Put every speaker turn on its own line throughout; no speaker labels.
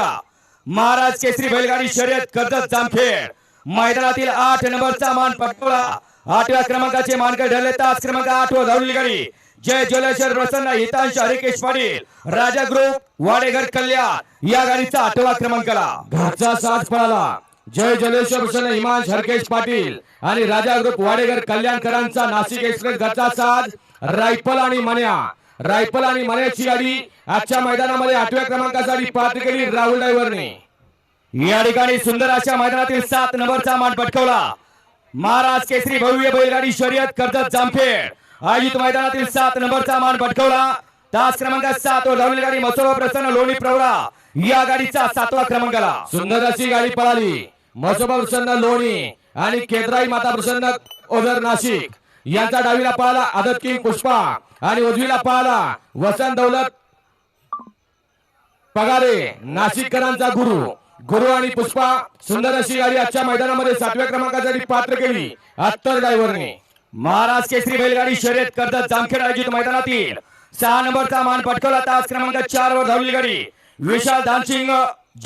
महाराज केसरी बैलगाडी शर्यत कर्जत जामखेड. मैदानातील आठ नंबरचा मान पटकवला. आठव्या क्रमांकाचे मानकर ठरले तास क्रमांक आठ वर धावलेली गाडी जय ज्वलेश्वर प्रसन्न हितांश हरिकेश पाटील. राजा ग्रुप वाडेघर कल्याण. या गाडीचा आठवा क्रमांकाला.
घरचा साथ पळाला. जय जलेश्वर प्रसन्न हिमांश हरकेश पाटील आणि राजा ग्रुप वाडेघर कल्याणकरांचा नाशिक एक्सप्रेस घरचा साथ रायफल आणि मन्या रायफल आणि मन्याची गाडी आजच्या मैदानामध्ये आठव्या क्रमांकासाठी पात्र केली राहुल ड्रायव्हरने.
या ठिकाणी सुंदर अशा मैदानातील सात नंबरचा मान पटकवला. महाराज केसरी भव्य बैलगाडी शर्यत कर्जत जामखेड. आयोजित मैदानातील सात नंबरचा मान पटकवला. तास क्रमांक सात वर धावलेली गाडी मसोबा प्रसन्न लोणी प्रवरा. या गाडीचा सातवा क्रमांकाला.
सुंदर अशी गाडी पळाली. मसोबा प्रसन्न लोणी आणि केद्राई माता प्रसन्न ओझर नाशिक. यांचा डावीला पळाला आदत किंग पुष्पा आणि उजवीला पळाला वसंत दौलत. पगारे नाशिककरांचा गुरु. गुरु आणि पुष्पा सुंदर अशी गाडी आजच्या मैदानामध्ये सातव्या क्रमांकासाठी पात्र केली. अत्तर ड्रायव्हरने
महाराज केसरी बैलगाडी शर्यत कर्जत जामखेड आयोजित मैदानातील सहा नंबरचा मान पटकवला तास क्रमांक चार वर धावलेली गाडी. विशाल धानसिंग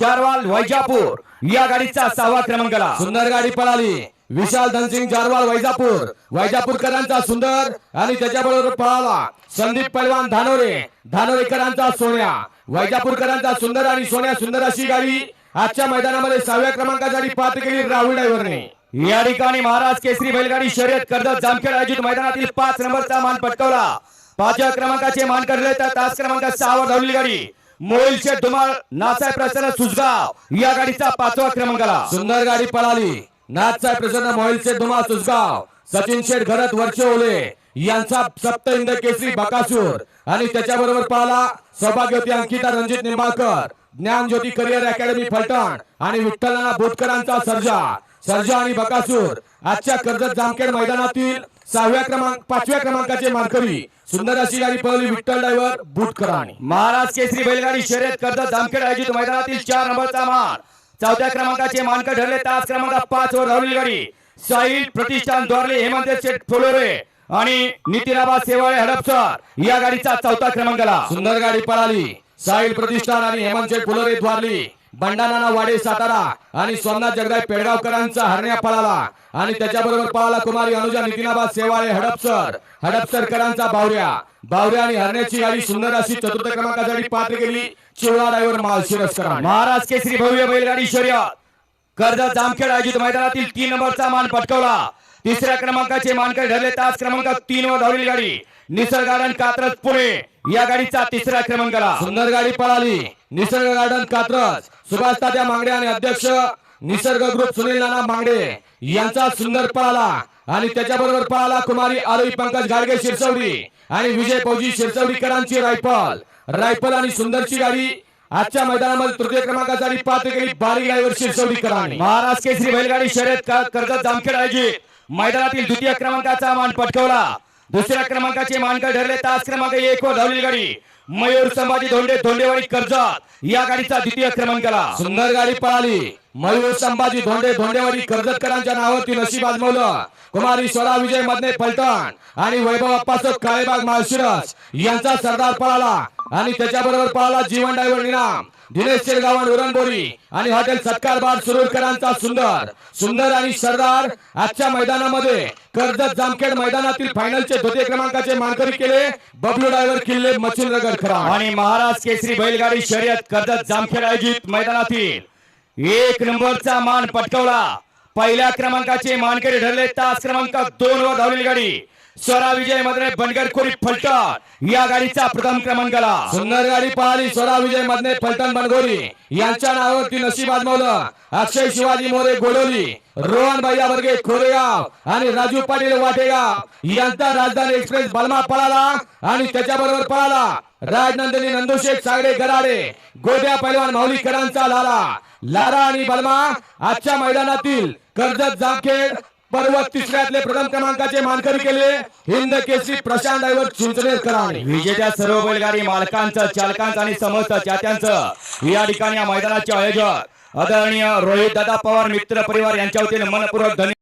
जारवाल वैजापूर या गाडीचा सहावा क्रमांकाला.
सुंदर गाडी पळाली. विशाल धनसिंग जारवाल वैजापूर वैजापूरकरांचा सुंदर आणि त्याच्याबरोबर पळाला. संदीप पैलवान धानोरे धानोरेकरांचा सोन्या. वैजापूरकरांचा सुंदर आणि सोन्या सुंदर अशी गाडी आजच्या मैदानामध्ये सहाव्या क्रमांकासाठी पात्र केली राहुल डायव्हरने.
या ठिकाणी महाराज केसरी बैलगाडी शर्यत कर्जत जामखेड आयोजित मैदानातील पाच नंबरचा मान पटकावला. पाचव्या क्रमांकाचे मान करले तर तास क्रमांक सहावर धावली गाडी. मोईल धुमाळ नासाहेब प्रसन्न सुजगाव या गाडीचा पाचवा क्रमांकाला.
सुंदर गाडी पळाली. नाथसाहेब प्रसन्न मोहिलचे धुमा सुसगाव सचिन शेठ घरत वर्ष ओले. यांचा सप्त इंद केसरी बकासूर. आणि त्याच्याबरोबर पाहला सौभाग्यवती अंकिता रणजित निंबाळकर. ज्ञान ज्योती करिअर अकॅडमी फलटण. आणि विठ्ठलनाना बोटकरांचा सर्जा. सर्जा आणि बकासूर. आजच्या कर्जत जामखेड मैदानातील सहाव्या क्रमांक पाचव्या क्रमांकाचे मानकरी. सुंदर अशी गाडी पळवली विठ्ठल ड्रायव्हर बुटकरांनी.
महाराज केसरी बैलगाडी शर्यत कर्जत जामखेड आयोजित मैदानातील चार नंबरचा मान चौथ्या क्रमांकाचे मानकर ठरले तास क्रमांक पाच वर धावलेली गाडी साहिल प्रतिष्ठान द्वारले हेमंत शेठ फुलोरे आणि नितीनाबा सेवाळे हडपसर या गाडीचा चौथा क्रमांकाला.
सुंदर गाडी पळाली. साहिल प्रतिष्ठान आणि हेमंत शेठ फुलोरे द्वारली. बंडानाना वाडे सातारा आणि सोमनाथ जगदाय पेडगावकरांचा हरण्या पळाला. आणि त्याच्याबरोबर पळाला कुमारी अनुजा नितीनाबाद सेवाळे हडपसर. हडपसरकरांचा बावऱ्या. बावऱ्या आणि हरण्याची गाडी सुंदर अशी चतुर्थ क्रमांकासाठी पात्र गेली चिवळा ड्रायव्हर माळशिरसकरांनी
महाराज केसरी भव्य बैलगाडी शर्यत. कर्जत जामखेड आयोजित मैदानातील तीन नंबरचा मान पटकवला. तिसऱ्या क्रमांकाचे मानकर ठरले तास क्रमांक तीन वर धावली गाडी. निसर्ग गार्डन कात्रज पुणे. या गाडीचा तिसऱ्या क्रमांकाला.
सुंदर गाडी पळाली. निसर्ग गार्डन कात्रज. सुभाष तात्या मांगडे आणि अध्यक्ष निसर्ग ग्रुप सुनील नाना मांगडे यांचा सुंदर पळाला. आणि त्याच्याबरोबर पळाला कुमारी आरोही पंकज गाडगे शिरसवडी. आणि विजय फौजी शिरसवडीकरांची रायफल. रायफल आणि सुंदरची गाडी आजच्या मैदानामध्ये तृतीय क्रमांकासाठी पात्र केली बारी ड्रायव्हर शिरसवडीकरांनी
महाराज केसरी बैलगाडी शर्यत कर्जत जामखेड आयोजित मैदानातील द्वितीय क्रमांकाचा मान पटकवला. दुसऱ्या क्रमांकाचे मानकर ठरले. तास क्रमांक एक वर धावलेली गाडी. मयूर संभाजी धोंडे धोंडेवाडी कर्जत. या गाडीचा द्वितीय क्रमांकाला.
सुंदर गाडी पळाली. मयूर संभाजी धोंडे धोंडेवाडी कर्जतकरांच्या नावावरती नशीब आजमवलं. कुमारी स्वरा विजय मधने पलटण. आणि वैभव अप्पासो काळेबाग माळशिरस यांचा सरदार पळाला. आणि त्याच्याबरोबर पळाला जीवन डायव्हर इनाम दिनेश शेरगावन उरणबोरी आणि हॉटेल सत्कार बार सुरूरकरांचा सुंदर. सुंदर. आणि सरदार आजच्या मैदानामध्ये कर्जत जामखेड मैदानातील फायनलचे द्वितीय क्रमांकाचे मानकरी केले बबलू डायव्हर किल्ले मच्छिंद्रगड खरा
आणि महाराज केसरी बैलगाडी शर्यत कर्जत जामखेड आयोजित मैदानातील एक नंबरचा मान पटकवला. पहिल्या क्रमांकाचे मानकरी ठरले तास क्रमांक दोन वर धावलेली गाडी. स्वरा विजय मधने बनगर खोरी फलटण. या गाडीचा प्रथम क्रमांकाला
सुंदर गाडी पळाली स्वरा विजय मधने फलटण बनगोरी. यांच्या नावावरती नशीब आजमावलं. अक्षय शिवाजी मोरे गोडोली रोहन भैया वर्गे खोरेगाव आणि राजू पाटील वाटेगाव. यांचा राजधानी एक्सप्रेस बलमा पळाला आणि त्याच्याबरोबर पळाला. राजनंदिनी नंदुशेख सागरे गराडे. गोड्या पैलवान माऊलीकरांचा लाला. लारा आणि बलमा आजच्या मैदानातील कर्जत जामखेड पर्वत तिसऱ्यातले प्रथम क्रमांकाचे मानकरी केले हिंद केसरी प्रशांत ड्रायव्हर चिंचनेरकरांनी
विजेत्या सर्व बैलगाडी मालकांचं चालकांचं आणि समस्त चात्यांचं या ठिकाणी या मैदानाचे आयोजक आदरणीय रोहित दादा पवार मित्र परिवार यांच्या वतीने मनपूर्वक धन्यवाद.